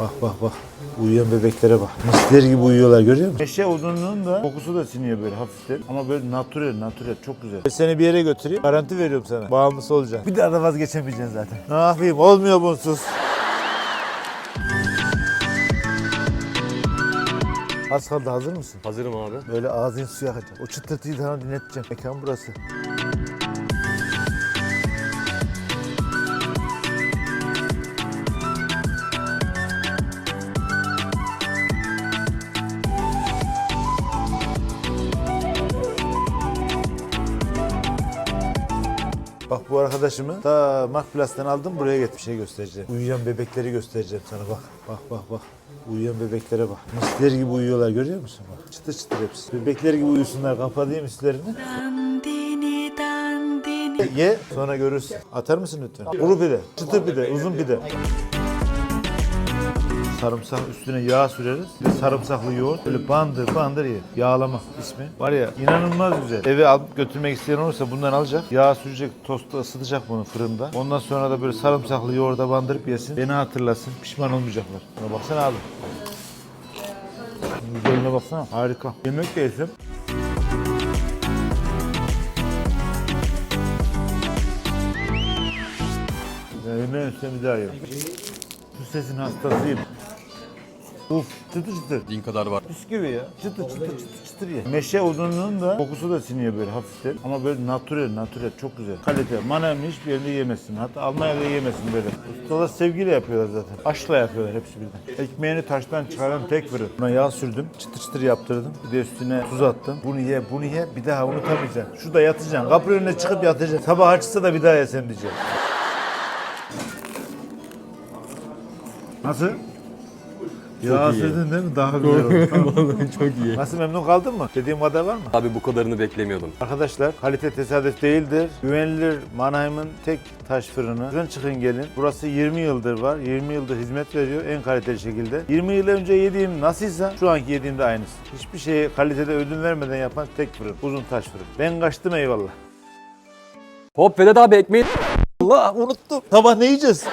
Bak bak bak. Uyuyan bebeklere bak. Misler gibi uyuyorlar görüyor musun? Meşe odununun da kokusu da siniyor böyle hafiften. Ama böyle natürel natürel çok güzel. Ben seni bir yere götüreyim. Garanti veriyorum sana. Bağımlısı olacaksın. Bir daha da vazgeçemeyeceksin zaten. Ne yapayım olmuyor bunsuz. Az kaldı hazır mısın? Hazırım abi. Böyle ağzın suya akacak. O çıtırtıyı sana dinleteceğim. Mekan burası. Bak bu arkadaşımı ta Makplas'tan aldım buraya getir. Bir şey göstereceğim. Uyuyan bebekleri göstereceğim sana bak. Bak bak bak. Uyuyan bebeklere bak. Misler gibi uyuyorlar görüyor musun? Bak çıtır çıtır hepsi. Bebekler gibi uyusunlar. Kapatayım mislerini. Ye sonra görürsün. Atar mısın lütfen? Kuru pide, çıtır pide, uzun pide. Sarımsak üstüne yağ süreriz. De sarımsaklı yoğurt. Böyle bandır bandır ye. Yağlama ismi. Var ya inanılmaz güzel. Eve alıp götürmek isteyen olursa bundan alacak. Yağ sürecek, tosta ısıtacak bunu fırında. Ondan sonra da böyle sarımsaklı yoğurda bandırıp yesin. Beni hatırlasın. Pişman olmayacaklar. Buna baksana abi. Güzelliğine baksana. Harika. Yemek de. Ya yemeğin üstüne bir daha yerim. Şu sesin hastasıyım. Uf çıtır çıtır. Din kadar var. Bisküvi ya. Çıtır çıtır çıtır çıtır ye. Meşe odununun da kokusu da siniyor böyle hafiften. Ama böyle natürel natürel çok güzel. Kalite. Manavın hiçbir yerinde yemezsin. Hatta Almanya'da yemezsin böyle. Ustalar sevgiyle yapıyorlar zaten. Aşkla yapıyorlar hepsi birden. Ekmeğini taştan çıkaran tek fırın. Buna yağ sürdüm. Çıtır çıtır yaptırdım. Bir de üstüne tuz attım. Bunu ye bunu ye. Bir daha unutamayacaksın. Şurada yatacaksın. Kapı önüne çıkıp yatacaksın. Sabah açsa da bir daha yesen diyeceğim. Nasıl? Ya iyi. değil mi? Daha güzel oldu. Vallahi çok iyi. Nasıl memnun kaldın mı? Dediğim kadar var mı? Abi bu kadarını beklemiyordum. Arkadaşlar kalite tesadüf değildir. Güvenilir Mannheim'ın tek taş fırını. Fırın çıkın gelin. Burası 20 yıldır var. 20 yıldır hizmet veriyor en kaliteli şekilde. 20 yıl önce yediğim nasılsa şu anki yediğim de aynısı. Hiçbir şeye kalitede ödün vermeden yapan tek fırın. Uzun taş fırın. Ben kaçtım eyvallah. Hop Vedat abi ekmeği. Allah unuttum. Sabah ne yiyeceğiz?